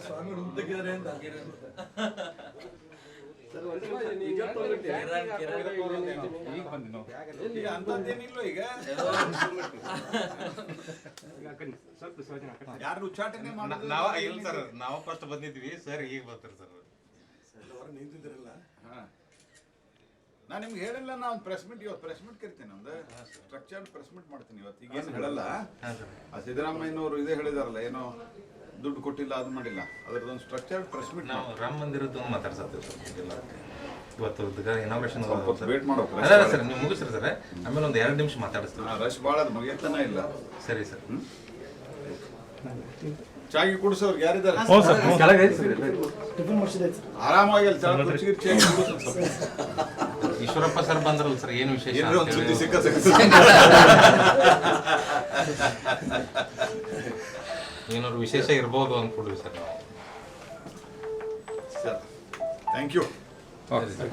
ಸ್ವಾಮಿ ತೆಗಿದಾರೆ ಅಂತ ಈಗ ಅಂತದ್ದೇನಿಲ್ಲ ಈಗ ಯಾರು ಉಚ್ಚಾಟನೆ ನಾವ ಇಲ್ಲ ಸರ್ ನಾವು ಫಸ್ಟ್ ಬಂದಿದ್ವಿ ಸರ್ ಈಗ ಬರ್ತಾರೆ ಸರ್. ನಿಂತಿದ್ರಲ್ಲ. ಹಾ. ನಾನ್ ನಿಮ್ಗೆ ಹೇಳಿಲ್ಲ ನಾನು ಒಂದು ಪ್ರೆಸ್ ಮೀಟ್ ಇವತ್ತು ಪ್ರೆಸ್ ಮೀಟ್ ಕರಿತೀನಿ ಒಂದು ಸ್ಟ್ರಕ್ಚರ್ ಪ್ರೆಸ್ ಮೀಟ್ ಮಾಡ್ತೀನಿ ಇವತ್ತು. ಈಗ ಏನು ಹೇಳಲ್ಲ? ಆ ಸಿದ್ದರಾಮಯ್ಯನವರು ಇದೇ ಹೇಳಿದಾರಲ್ಲ ಏನೋ ದುಡ್ಡು ಕೊಟ್ಟಿಲ್ಲ ಅದು ಮಾಡಿಲ್ಲ. ಅದ್ರದ್ದೊಂದು ಸ್ಟ್ರಕ್ಚರ್ ಪ್ರೆಸ್ ಮೀಟ್ ನಾವು ರಾಮ ಮಂದಿರದ್ದು ಮಾತಾಡ್ಸತ್ತೀವಿ ಸರ್ ಎಲ್ಲ ಇವತ್ತು ಇನಾಗ್ರೇಷನ್ ವೇಟ್ ಮಾಡೋ. ಅಲ್ಲ ಸರ್ ನೀವು ಮುಗಿಸ್ರಿ ಸರ್. ಆಮೇಲೆ ಒಂದು ಎರಡು ನಿಮಿಷ ಮಾತಾಡಿಸ್ತೀವಿ ರಶ್ ಭಾಳ ಅದು ಮುಗಿಯತನ ಇಲ್ಲ. ಸರಿ ಸರ್. ಚಾಗಿ ಕುಡಿಸೋರ್ಗೆ ಯಾರಿದ್ದಾರೆ? ಆರಾಮಾಗಿ ಅಲ್ಲಿ ಚಾ ಕುಡ್ಸು ಸ್ವಲ್ಪ. ಈಶ್ವರಪ್ಪ ಸರ್ ಬಂದ್ರಲ್ಲ ಸರ್ ಏನು ವಿಶೇಷ ಏನ್ರಿ ಒಂದ್ ಸುದ್ದಿ ಸಿಕ್ಕ ಸಿಕ್ಕ ಏನಾದ್ರು ವಿಶೇಷ ಇರ್ಬೋದು ಅಂದ್ಕೊಡ್ವಿ ಸರ್ ನಾವು. ಥ್ಯಾಂಕ್ ಯು ಸರಿ.